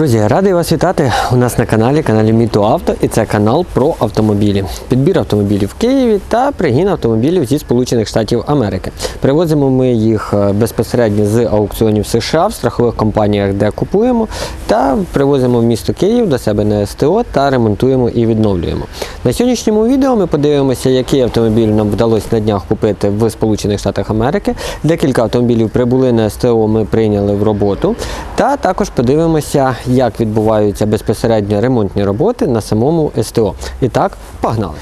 Друзі, радий вас вітати у нас на каналі, каналі Міто Авто, і це канал про автомобілі. Підбір автомобілів в Києві та пригін автомобілів зі Сполучених Штатів Америки. Привозимо ми їх е, безпосередньо з аукціонів США в страхових компаніях, де купуємо, та привозимо в місто Київ до себе на СТО та ремонтуємо і відновлюємо. На сьогоднішньому відео ми подивимося, який автомобіль нам вдалося на днях купити в Сполучених Штатах Америки. Декілька автомобілів прибули на СТО, ми прийняли в роботу. Та також подивимося, як відбуваються безпосередньо ремонтні роботи на самому СТО. І так, погнали!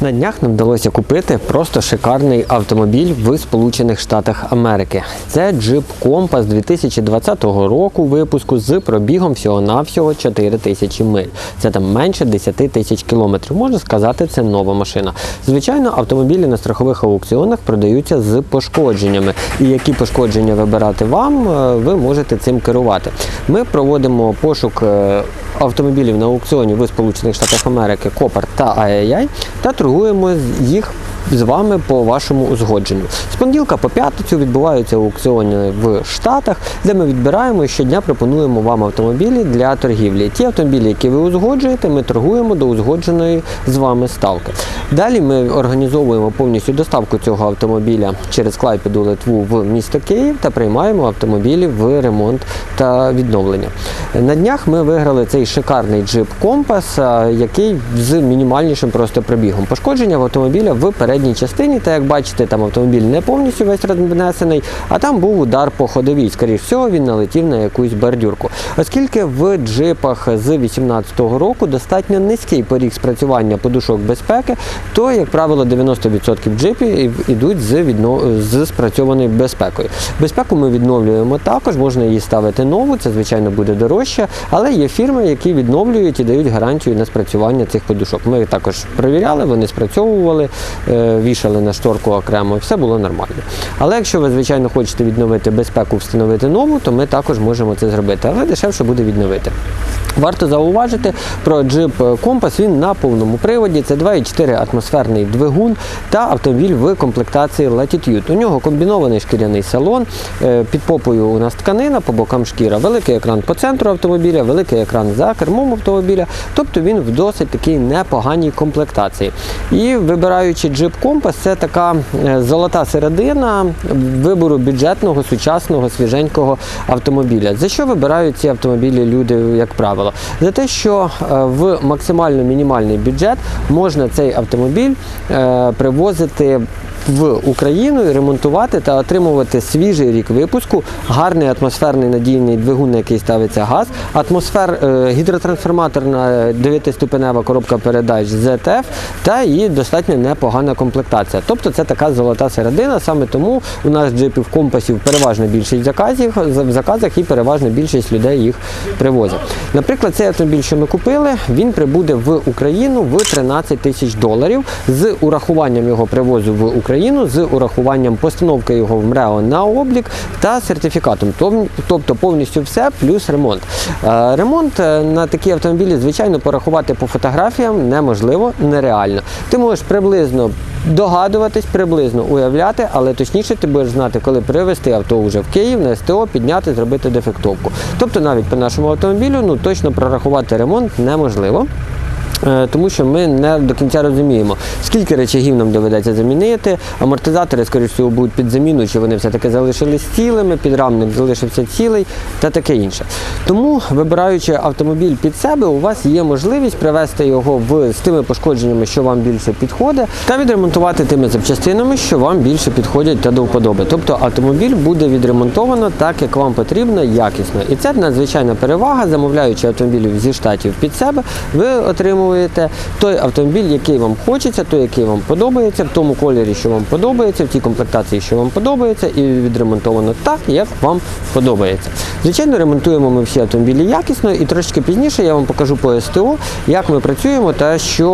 На днях нам вдалося купити просто шикарний автомобіль в Сполучених Штатах Америки. Це Jeep Compass 2020 року випуску з пробігом всього-навсього 4 тисячі миль. Це там менше 10 тисяч кілометрів. Можна сказати, це нова машина. Звичайно, автомобілі на страхових аукціонах продаються з пошкодженнями. І які пошкодження вибирати вам, е, ви можете цим керувати. Ми проводимо пошук е, автомобілів на аукціоні в Сполучених Штатах Америки Копар та АЯЯй та торгуємо їх з вами по вашому узгодженню. З понеділка по п'ятницю відбуваються аукціони в Штатах, де ми відбираємо і щодня пропонуємо вам автомобілі для торгівлі. Ті автомобілі, які ви узгоджуєте, ми торгуємо до узгодженої з вами ставки. Далі ми організовуємо повністю доставку цього автомобіля через Клайпеду Литву в місто Київ та приймаємо автомобілі в ремонт та відновлення. На днях ми виграли цей шикарний джип Компас, який з мінімальнішим просто пробігом. Пошкодження в автомобіля в передній частині, та як бачите, там автомобіль не повністю весь рознесений, а там був удар по ходовій. Скоріше всього, він налетів на якусь бордюрку. Оскільки в джипах з 2018 року достатньо низький поріг спрацювання подушок безпеки, то, як правило, 90% джипів йдуть з, відно... з спрацьованою безпекою. Безпеку ми відновлюємо також, можна її ставити нову, це звичайно буде дорожче, але є фірми, які відновлюють і дають гарантію на спрацювання цих подушок. Ми також перевіряли, вони спрацьовували, е, вішали на шторку окремо, все було нормально. Але якщо ви, звичайно, хочете відновити безпеку, встановити нову, то ми також можемо це зробити, але дешевше буде відновити. Варто зауважити про джип Компас. Він на повному приводі. Це 2,4 атмосферний двигун та автомобіль в комплектації Latitude. У нього комбінований шкіряний салон. е, Під попою у нас тканина, по бокам шкіра, великий екран по центру автомобіля, великий екран за кермом автомобіля. Тобто він в досить такій непоганій комплектації. І вибираючи джип Компас, це така е, золота середина вибору бюджетного, сучасного, свіженького автомобіля. За що вибирають ці автомобілі люди, як правило? За те, що е, в максимально мінімальний бюджет можна цей автомобіль е, привозити. В Україну і ремонтувати та отримувати свіжий рік випуску, гарний атмосферний надійний двигун, на який ставиться газ, атмосфер, е, гідротрансформаторна 9-ступенева коробка передач ZF та і достатньо непогана комплектація. Тобто це така золота середина, саме тому у нас джипів компасів переважно більшість заказів в заказах і переважно більшість людей їх привозять. Наприклад, цей автомобіль, що ми купили, він прибуде в Україну в 13 тисяч доларів з урахуванням його привозу в Україну, з урахуванням постановки його в МРЕО на облік та сертифікатом. Тобто повністю все плюс ремонт. Е, Ремонт е, на такі автомобілі, звичайно, порахувати по фотографіям неможливо, нереально. Ти можеш приблизно догадуватись, приблизно уявляти, але точніше ти будеш знати, коли привезти авто вже в Київ на СТО, підняти, зробити дефектовку. Тобто навіть по нашому автомобілю ну, точно прорахувати ремонт неможливо. Е, Тому що ми не до кінця розуміємо, скільки речагів нам доведеться замінити. Амортизатори, скоріш всього, будуть під заміну, чи вони все-таки залишились цілими, підрамник залишився цілий та таке інше. Тому, вибираючи автомобіль під себе, у вас є можливість привести його в, з тими пошкодженнями, що вам більше підходить, та відремонтувати тими запчастинами, що вам більше підходять та до вподоби. Тобто автомобіль буде відремонтовано так, як вам потрібно, якісно. І це надзвичайна перевага, замовляючи автомобілів зі штатів під себе, ви отримуєте той автомобіль, який вам хочеться, той, який вам подобається, в тому кольорі, що вам подобається, в тій комплектації, що вам подобається, і відремонтовано так, як вам подобається. Звичайно, ремонтуємо ми всі автомобілі якісно, і трошки пізніше я вам покажу по СТО, як ми працюємо та що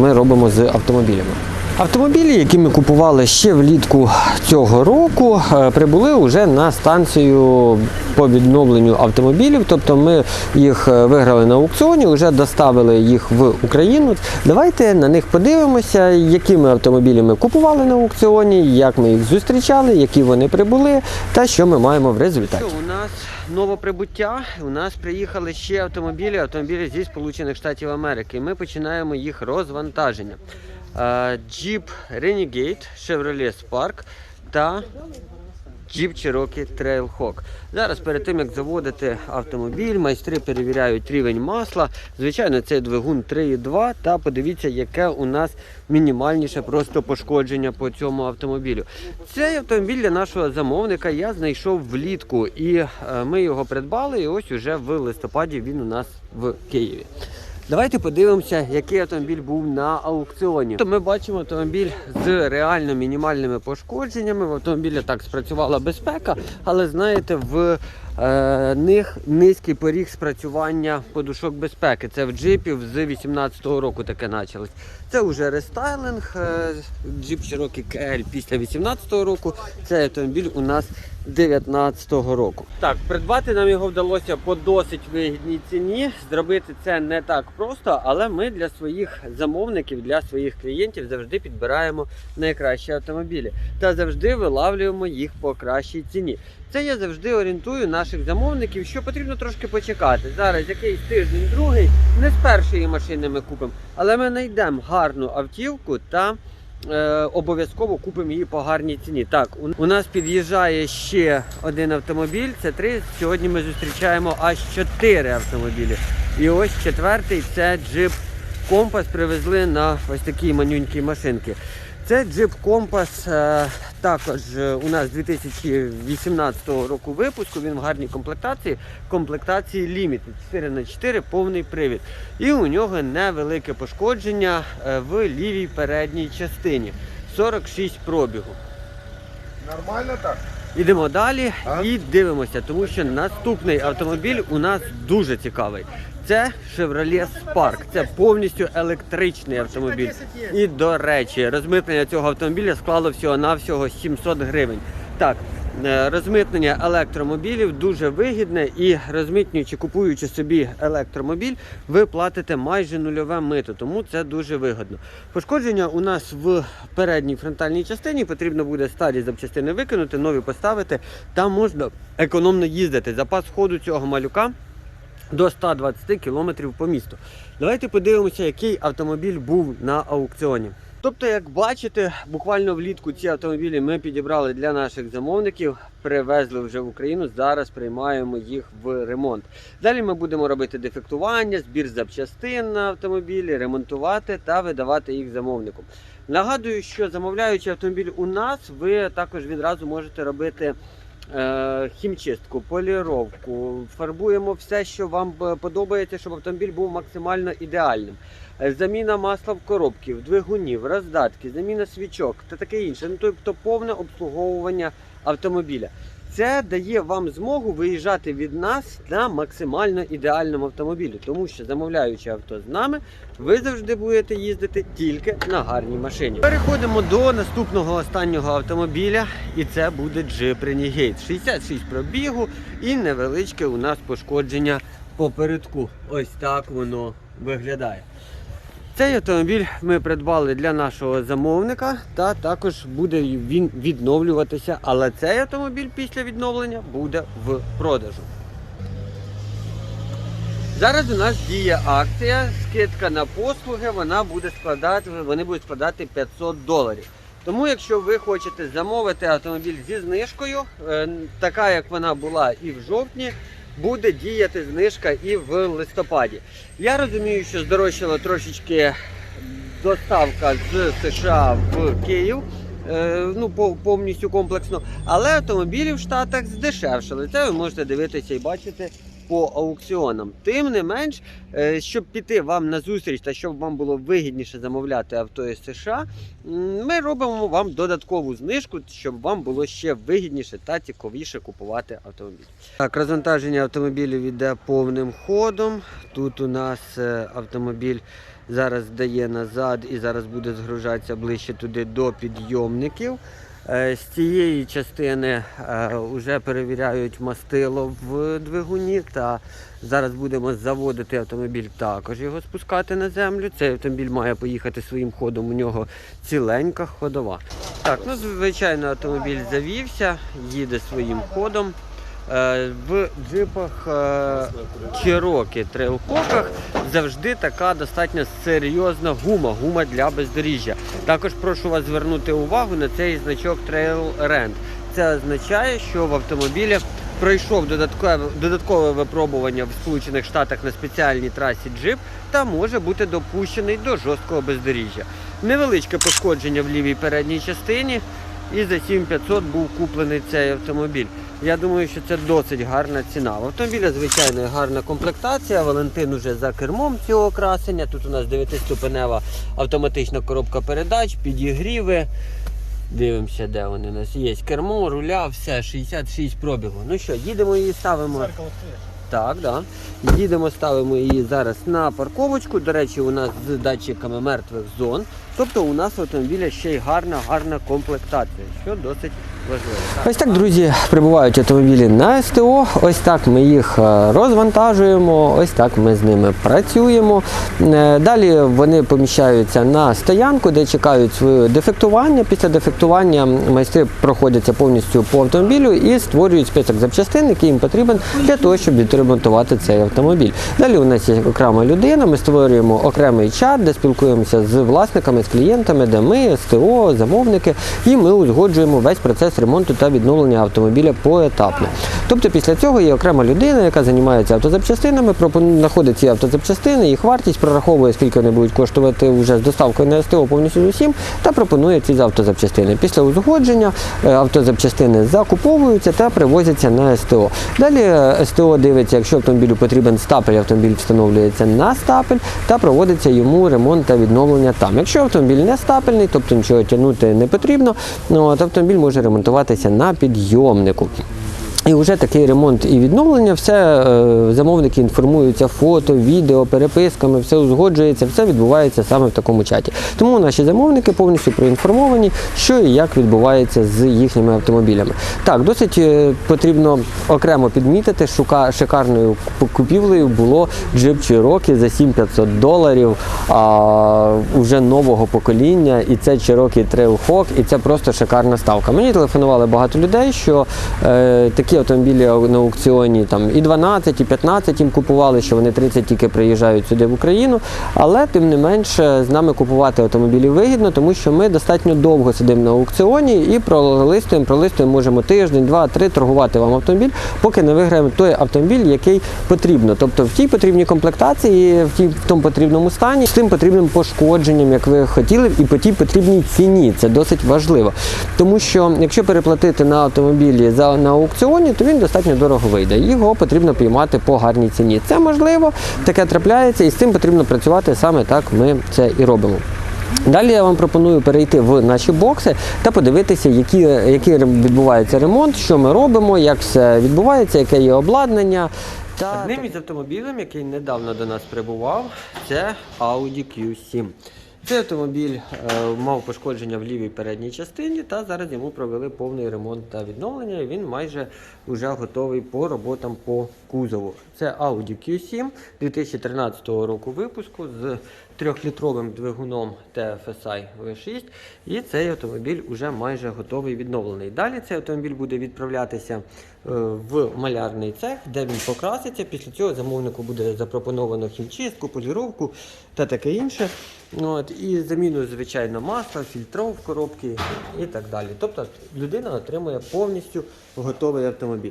ми робимо з автомобілями. Автомобілі, які ми купували ще влітку цього року, е, прибули вже на станцію по відновленню автомобілів. Тобто ми їх е, виграли на аукціоні, вже доставили їх в Україну. Давайте на них подивимося, які ми автомобілі ми купували на аукціоні, як ми їх зустрічали, які вони прибули та що ми маємо в результаті. У нас новоприбуття. У нас приїхали ще автомобілі, автомобілі зі Сполучених Штатів Америки. Ми починаємо їх розвантаження. Jeep Renegade, Chevrolet Spark та Jeep Cherokee Trailhawk. Зараз перед тим як заводити автомобіль, майстри перевіряють рівень масла. Звичайно, це двигун 3.2. Та подивіться, яке у нас мінімальніше просто пошкодження по цьому автомобілю. Цей автомобіль для нашого замовника я знайшов влітку, і е, ми його придбали. І ось уже в листопаді він у нас в Києві. Давайте подивимося, який автомобіль був на аукціоні. Ми бачимо автомобіль з реально мінімальними пошкодженнями. В автомобілі так спрацювала безпека, але знаєте, в них низький поріг спрацювання подушок безпеки. Це в джипів з 18-го року таке почалось. Це вже рестайлинг. е, Джип Cherokee KL після 18-го року. Цей автомобіль у нас 19-го року. Так, придбати нам його вдалося по досить вигідній ціні. Зробити це не так просто, але ми для своїх замовників, для своїх клієнтів завжди підбираємо найкращі автомобілі та завжди вилавлюємо їх по кращій ціні. Це я завжди орієнтую наших замовників, що потрібно трошки почекати. Зараз якийсь тиждень, другий, не з першої машини ми купимо, але ми знайдемо гарну автівку та е, обов'язково купимо її по гарній ціні. Так, у, у нас під'їжджає ще один автомобіль. Це три. Сьогодні ми зустрічаємо аж чотири автомобілі. І ось четвертий це джип Компас привезли на ось такій манюнькій машинки. Це джип Компас е, також е, у нас 2018 року випуску. Він в гарній комплектації, комплектації Limited 4х4 повний привід. І у нього невелике пошкодження е, в лівій передній частині. 46 пробігу. Нормально так? Ідемо далі А? і дивимося, тому що наступний автомобіль у нас дуже цікавий. Це Chevrolet Spark. Це повністю електричний автомобіль. І до речі, розмитнення цього автомобіля склало всього-навсього 700 гривень. Так, е, розмитнення електромобілів дуже вигідне і розмитнюючи, купуючи собі електромобіль, ви платите майже нульове мито, тому це дуже вигідно. Пошкодження у нас в передній фронтальній частині потрібно буде старі запчастини викинути, нові поставити. Там можна економно їздити. Запас ходу цього малюка до 120 км по місту. Давайте подивимося, який автомобіль був на аукціоні. Тобто, як бачите, буквально влітку ці автомобілі ми підібрали для наших замовників, привезли вже в Україну. Зараз приймаємо їх в ремонт. Далі ми будемо робити дефектування, збір запчастин на автомобілі, ремонтувати та видавати їх замовнику. Нагадую, що замовляючи автомобіль у нас, ви також відразу можете робити хімчистку, поліровку, фарбуємо все, що вам е, подобається, щоб автомобіль був максимально ідеальним. Е, Заміна масла в коробків, двигунів, роздатки, заміна свічок та таке інше. Ну, тобто повне обслуговування автомобіля. Це дає вам змогу виїжджати від нас на максимально ідеальному автомобілі, тому що замовляючи авто з нами, ви завжди будете їздити тільки на гарній машині. Переходимо до наступного останнього автомобіля, і це буде Jeep Renegade. 66 пробігу і невеличке у нас пошкодження попередку. Ось так воно виглядає. Цей автомобіль ми придбали для нашого замовника, та також буде він відновлюватися. Але цей автомобіль після відновлення буде в продажу. Зараз у нас діє акція, скидка на послуги, вона буде складати, вони будуть складати 500 доларів. Тому, якщо ви хочете замовити автомобіль зі знижкою, е, така як вона була і в жовтні, буде діяти знижка і в листопаді. Я розумію, що здорожчала трошечки доставка з США в Київ. е, Ну, повністю комплексно, але автомобілі в Штатах здешевшили. Це ви можете дивитися і бачити по аукціонам. Тим не менш, е, щоб піти вам на зустріч та щоб вам було вигідніше замовляти авто із США, ми робимо вам додаткову знижку, щоб вам було ще вигідніше та цікавіше купувати автомобіль. Так, розвантаження автомобілів йде повним ходом. Тут у нас е, автомобіль зараз дає назад і зараз буде згружатися ближче туди до підйомників. Е, З цієї частини вже перевіряють мастило в двигуні. Та зараз будемо заводити автомобіль, також його спускати на землю. Цей автомобіль має поїхати своїм ходом. У нього ціленька ходова. Так, ну звичайно, автомобіль завівся, їде своїм ходом. Е, В джипах е, Cherokee Trailhawk завжди така достатньо серйозна гума, гума для бездоріжжя. Також прошу вас звернути увагу на цей значок Trail Rent. Це означає, що в автомобілі пройшов додаткове, додаткове випробування в Сполучених Штатах на спеціальній трасі джип та може бути допущений до жорсткого бездоріжжя. Невеличке пошкодження в лівій передній частині, і за 7500 був куплений цей автомобіль. Я думаю, що це досить гарна ціна. В автомобіля, звичайно, гарна комплектація. Валентин уже за кермом цього красення. Тут у нас 9-ступенева автоматична коробка передач, підігріви. Дивимося, де вони у нас є. Кермо, руля, все, 66 пробігу. Ну що, їдемо і ставимо. Так, да. Їдемо, ставимо її зараз на парковочку. До речі, у нас з датчиками мертвих зон. Тобто у нас в автомобіля ще й гарна, гарна комплектація, що досить Ось так, друзі, прибувають автомобілі на СТО. Ось так ми їх е, розвантажуємо, ось так ми з ними працюємо. Е, Далі вони поміщаються на стоянку, де чекають своє дефектування. Після дефектування майстри проходяться повністю по автомобілю і створюють список запчастин, який їм потрібен для того, щоб відремонтувати цей автомобіль. Далі у нас є окрема людина. Ми створюємо окремий чат, де спілкуємося з власниками, з клієнтами, де ми, СТО, замовники, і ми узгоджуємо весь процес ремонту та відновлення автомобіля поетапно. Тобто після цього є окрема людина, яка займається автозапчастинами, знаходить ці автозапчастини, їх вартість прораховує, скільки вони будуть коштувати вже з доставкою на СТО повністю з усім, та пропонує ці автозапчастини. Після узгодження е, автозапчастини закуповуються та привозяться на СТО. Далі е, СТО дивиться, якщо автомобілю потрібен стапель, автомобіль встановлюється на стапель та проводиться йому ремонт та відновлення там. Якщо автомобіль не стапельний, тобто нічого тягнути не потрібно, ну, автомобіль може ремонтуватися на підйомнику. І вже такий ремонт і відновлення, все е, замовники інформуються фото, відео, переписками, все узгоджується, все відбувається саме в такому чаті. Тому наші замовники повністю проінформовані, що і як відбувається з їхніми автомобілями. Так, досить е, потрібно окремо підмітити, шука, шикарною купівлею було Cherokee за 7500 доларів а, уже нового покоління, і це Cherokee Trailhawk, і це просто шикарна ставка. Мені телефонували багато людей, що е, такі автомобілі на аукціоні там і 12, і 15 їм купували, що вони 30 тільки приїжджають сюди в Україну. Але тим не менше з нами купувати автомобілі вигідно, тому що ми достатньо довго сидимо на аукціоні і пролистуємо, пролистуємо, можемо тиждень, два, три торгувати вам автомобіль, поки не виграємо той автомобіль, який потрібно. Тобто в тій потрібній комплектації, в тій в тому потрібному стані, з тим потрібним пошкодженням, як ви хотіли, і по тій потрібній ціні. Це досить важливо. Тому що якщо переплатити на автомобілі за на аукціоні, то він достатньо дорого вийде. Його потрібно піймати по гарній ціні. Це можливо, таке трапляється, і з цим потрібно працювати саме так. Ми це і робимо. Далі я вам пропоную перейти в наші бокси та подивитися, які, який відбувається ремонт, що ми робимо, як все відбувається, яке є обладнання. Та... Одним із автомобілів, який недавно до нас прибував, це Audi Q7. Цей автомобіль е, мав пошкодження в лівій передній частині, та зараз йому провели повний ремонт та відновлення. Він майже вже готовий по роботам по кузову. Це Audi Q7 2013 року випуску з трьохлітровим двигуном TFSI V6. І цей автомобіль вже майже готовий відновлений. Далі цей автомобіль буде відправлятися в малярний цех, де він покраситься. Після цього замовнику буде запропоновано хімчистку, поліровку та таке інше. От, і заміну, звичайно, масла, фільтров коробки і так далі. Тобто людина отримує повністю готовий автомобіль.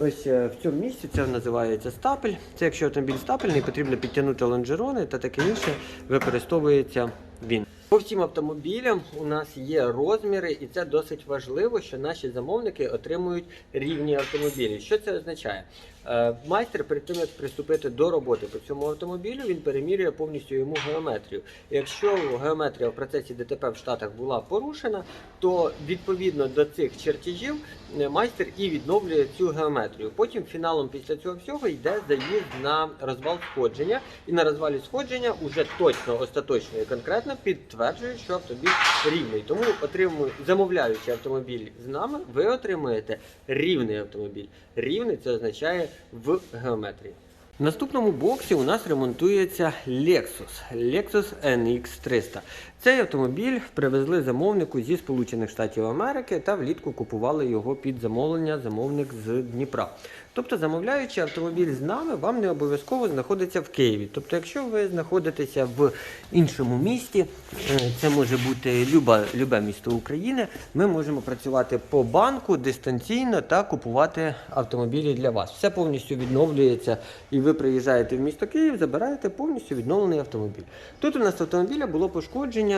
Ось е, в цьому місці це називається стапель. Це якщо автомобіль стапельний, потрібно підтягнути лонжерони та таке інше використовується він. По всім автомобілям у нас є розміри, і це досить важливо, що наші замовники отримують рівні автомобілі. Що це означає? Е, Майстер перед тим як приступити до роботи по цьому автомобілю, він перемірює повністю йому геометрію. Якщо геометрія в процесі ДТП в Штатах була порушена, то відповідно до цих чертежів е, майстер і відновлює цю геометрію. Потім фіналом після цього всього йде заїзд на розвал сходження, і на розвалі сходження уже точно, остаточно і конкретно підтверджує, що автомобіль рівний. Тому отримую, замовляючи автомобіль з нами, ви отримуєте рівний автомобіль. Рівний це означає в геометрії. В наступному боксі у нас ремонтується Lexus. Lexus NX 300. Цей автомобіль привезли замовнику зі Сполучених Штатів Америки та влітку купували його під замовлення замовник з Дніпра. Тобто, замовляючи автомобіль з нами, вам не обов'язково знаходиться в Києві. Тобто, якщо ви знаходитеся в іншому місті, е, це може бути люба, любе місто України, ми можемо працювати по банку дистанційно та купувати автомобілі для вас. Все повністю відновлюється, і ви приїжджаєте в місто Київ, забираєте повністю відновлений автомобіль. Тут у нас автомобіля було пошкодження,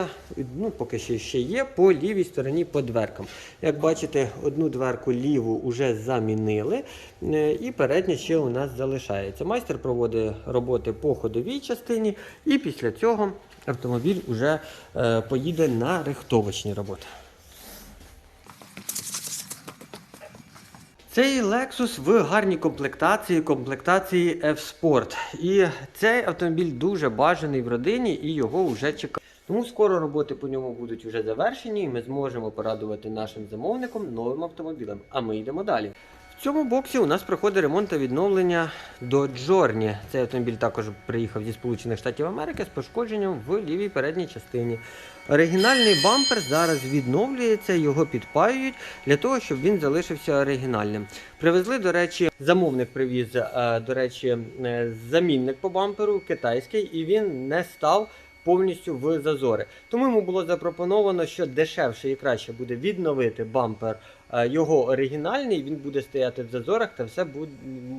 ну поки ще, ще є, по лівій стороні по дверкам. Як бачите, одну дверку ліву вже замінили, е, і передня ще у нас залишається. Майстер проводить роботи по ходовій частині, і після цього автомобіль вже е, поїде на рихтовочні роботи. Цей Lexus в гарній комплектації, комплектації F-Sport. І цей автомобіль дуже бажаний в родині і його вже чекають. Тому скоро роботи по ньому будуть вже завершені, і ми зможемо порадувати нашим замовникам новим автомобілем. А ми йдемо далі. В цьому боксі у нас проходить ремонт та відновлення до Джорні. Цей автомобіль також приїхав зі Сполучених Штатів Америки з пошкодженням в лівій передній частині. Оригінальний бампер зараз відновлюється, його підпаюють для того, щоб він залишився оригінальним. Привезли, до речі, замовник привіз, е, до речі, е, замінник по бамперу китайський, і він не став повністю в зазори. Тому йому було запропоновано, що дешевше і краще буде відновити бампер е, його оригінальний, він буде стояти в зазорах та все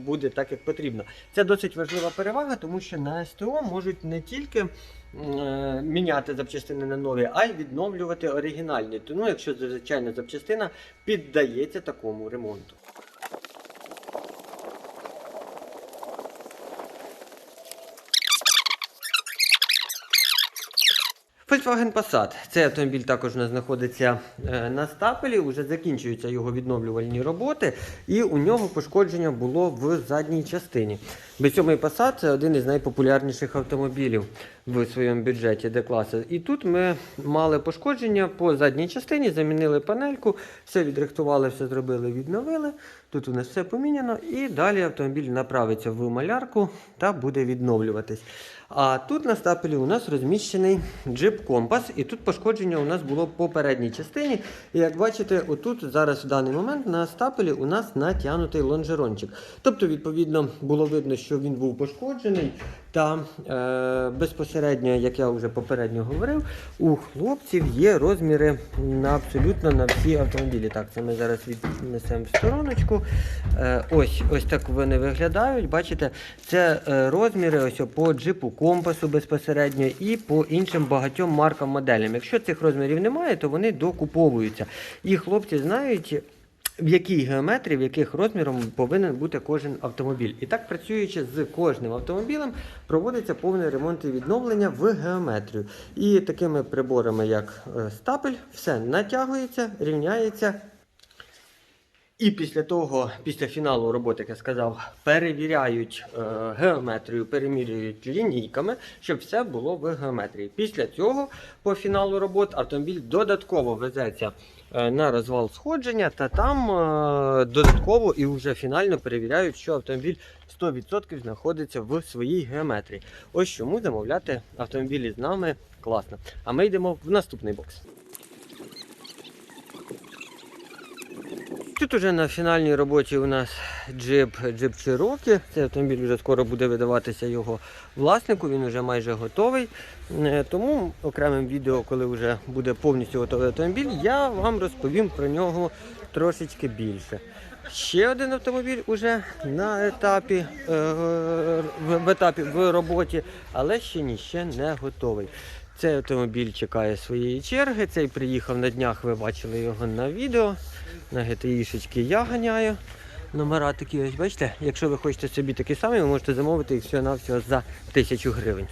буде, так, як потрібно. Це досить важлива перевага, тому що на СТО можуть не тільки е, міняти запчастини на нові, а й відновлювати оригінальні. Тому, якщо звичайна запчастина піддається такому ремонту. Volkswagen Passat. Цей автомобіль також у нас знаходиться е, на стапелі, вже закінчуються його відновлювальні роботи, і у нього пошкодження було в задній частині. Безсьомий Passat це один із найпопулярніших автомобілів в своєму бюджеті D-класу. І тут ми мали пошкодження по задній частині, замінили панельку, все відрихтували, все зробили, відновили. Тут у нас все поміняно, і далі автомобіль направиться в малярку та буде відновлюватись. А тут на стапелі у нас розміщений джип компас, і тут пошкодження у нас було по передній частині. І як бачите, отут зараз в даний момент на стапелі у нас натягнутий лонжерончик. Тобто, відповідно, було видно, що він був пошкоджений. Та е, безпосередньо, як я вже попередньо говорив, у хлопців є розміри на абсолютно на всі автомобілі. Так, це ми зараз віднесемо в стороночку. Е, ось, ось так вони виглядають. Бачите, це е, розміри ось по джипу компасу безпосередньо і по іншим багатьом маркам моделям. Якщо цих розмірів немає, то вони докуповуються. І хлопці знають. В якій геометрії, в яких розмірах повинен бути кожен автомобіль. І так, працюючи з кожним автомобілем, проводиться повний ремонт і відновлення в геометрію. І такими приборами, як е, стапель, все натягується, рівняється. І після того, після фіналу роботи, як я сказав, перевіряють е, геометрію, перемірюють лінійками, щоб все було в геометрії. Після цього, по фіналу робот, автомобіль додатково везеться на розвал сходження, та там е, додатково і вже фінально перевіряють, що автомобіль 100% знаходиться в своїй геометрії. Ось чому замовляти автомобілі з нами класно. А ми йдемо в наступний бокс. Тут уже на фінальній роботі у нас джип, джип Cherokee. Цей автомобіль вже скоро буде видаватися його власнику, він вже майже готовий. Е, Тому окремим відео, коли вже буде повністю готовий автомобіль, я вам розповім про нього трошечки більше. Ще один автомобіль уже на етапі, е, в, етапі в роботі, але ще ні, не готовий. Цей автомобіль чекає своєї черги. Цей приїхав на днях, ви бачили його на відео. На GTI-шечки я ганяю. Номера такі ось, бачите, якщо ви хочете собі такий самий, ви можете замовити їх всього навсього за тисячу гривень.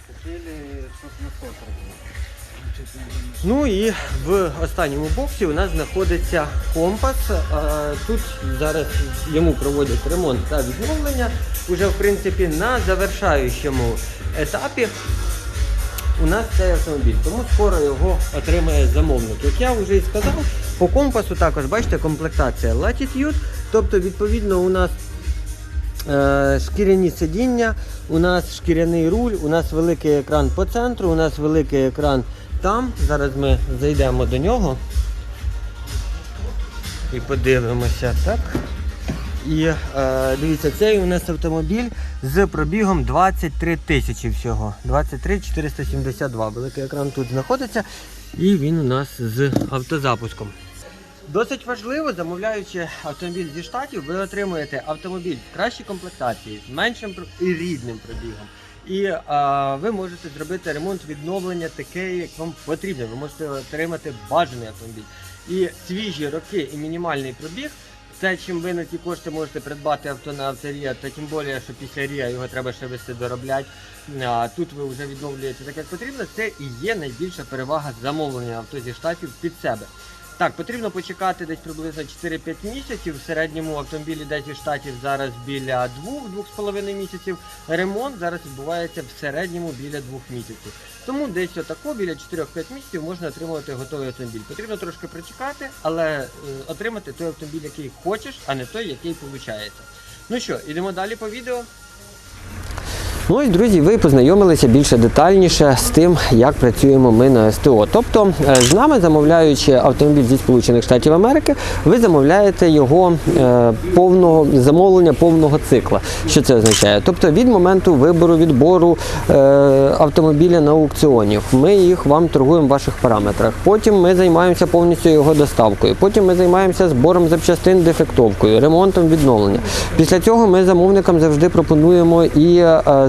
Ну і в останньому боксі у нас знаходиться компас. Тут зараз йому проводять ремонт та відновлення. Уже в принципі на завершаючому етапі у нас цей автомобіль, тому скоро його отримає замовник. Як я вже і сказав, по компасу також бачите комплектація Latitude, тобто відповідно у нас е, шкіряні сидіння, у нас шкіряний руль, у нас великий екран по центру, у нас великий екран там. Зараз ми зайдемо до нього і подивимося, так? І е, дивіться, цей у нас автомобіль з пробігом 23 тисячі всього. 23 472. Великий екран тут знаходиться. І він у нас з автозапуском. Досить важливо, замовляючи автомобіль зі штатів, ви отримуєте автомобіль в кращій комплектації, з меншим і рідним пробігом. І а, ви можете зробити ремонт відновлення таке, як вам потрібно. Ви можете отримати бажаний автомобіль. І свіжі роки і мінімальний пробіг. Це чим ви на ті кошти можете придбати авто на авторія, та тим більше, що після Рія його треба ще вести доробляти. А тут ви вже відновлюєте так, як потрібно. Це і є найбільша перевага замовлення авто зі штатів під себе. Так, потрібно почекати десь приблизно 4-5 місяців. В середньому автомобілі десь зі штатів зараз біля 2-2,5 місяців. Ремонт зараз відбувається в середньому біля 2 місяців. Тому десь отако біля 4-5 місяців можна отримувати готовий автомобіль. Потрібно трошки прочекати, але е, отримати той автомобіль, який хочеш, а не той, який виходить. Ну що, йдемо далі по відео. Ну ось, друзі, ви познайомилися більше детальніше з тим, як працюємо ми на СТО. Тобто, е, з нами, замовляючи автомобіль зі Сполучених Штатів Америки, ви замовляєте його е, повного замовлення повного цикла. Що це означає? Тобто від моменту вибору, відбору е, автомобіля на аукціоні, ми їх вам торгуємо в ваших параметрах. Потім ми займаємося повністю його доставкою. Потім ми займаємося збором запчастин, дефектовкою, ремонтом, відновлення. Після цього ми замовникам завжди пропонуємо і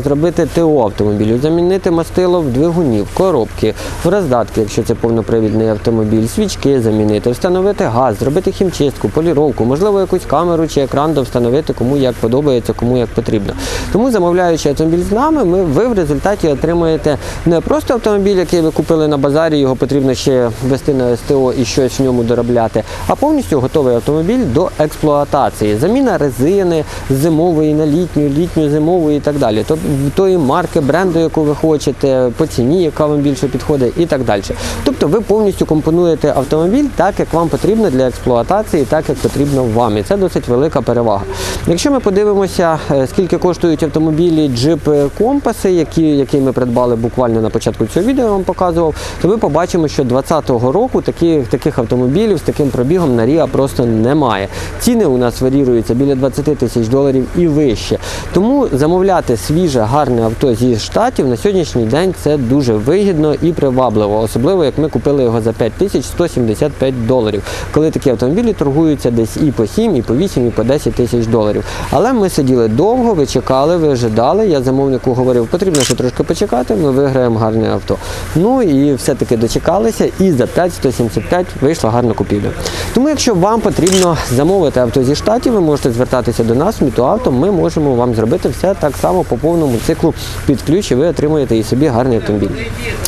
зробити ТО автомобілю, замінити мастило в двигуні, в коробки, в роздатки, якщо це повнопривідний автомобіль, свічки замінити, встановити газ, зробити хімчистку, поліровку, можливо, якусь камеру чи екран встановити, кому як подобається, кому як потрібно. Тому замовляючи автомобіль з нами, ми, ви в результаті отримуєте не просто автомобіль, який ви купили на базарі, його потрібно ще вести на СТО і щось в ньому доробляти, а повністю готовий автомобіль до експлуатації. Заміна резини зимової на літню, літню зимової і так далі. Тобто тої марки, бренду, яку ви хочете, по ціні, яка вам більше підходить, і так далі. Тобто ви повністю компонуєте автомобіль так, як вам потрібно для експлуатації, так як потрібно вам. І це досить велика перевага. Якщо ми подивимося, е, скільки коштують автомобілі джипи компаси, які, які ми придбали буквально на початку цього відео, я вам показував, то ми побачимо, що 2020 року таких, таких автомобілів з таким пробігом на Ріа просто немає. Ціни у нас варіюються біля 20 тисяч доларів і вище. Тому замовляти свіже, гарне авто зі штатів на сьогоднішній день це дуже вигідно і привабливо, особливо як ми купили його за 5175 доларів, коли такі автомобілі торгуються десь і по 7, і по 8, і по 10 тисяч доларів. Але ми сиділи довго, ви чекали, ви ожидали. Я замовнику говорив, потрібно ще трошки почекати, ми виграємо гарне авто. Ну і все-таки дочекалися, і за 5175 вийшла гарна купівля. Тому, якщо вам потрібно замовити авто зі штатів, ви можете звертатися до нас, Мітуавто, ми можемо вам зробити все так само по повному циклу під ключ, і ви отримуєте і собі гарний автомобіль.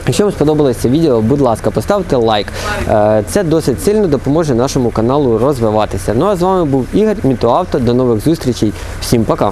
Якщо вам сподобалось це відео, будь ласка, поставте лайк. Е, Це досить сильно допоможе нашому каналу розвиватися. Ну а з вами був Ігор Мітоавто. До нових зустрічей. Всім пока!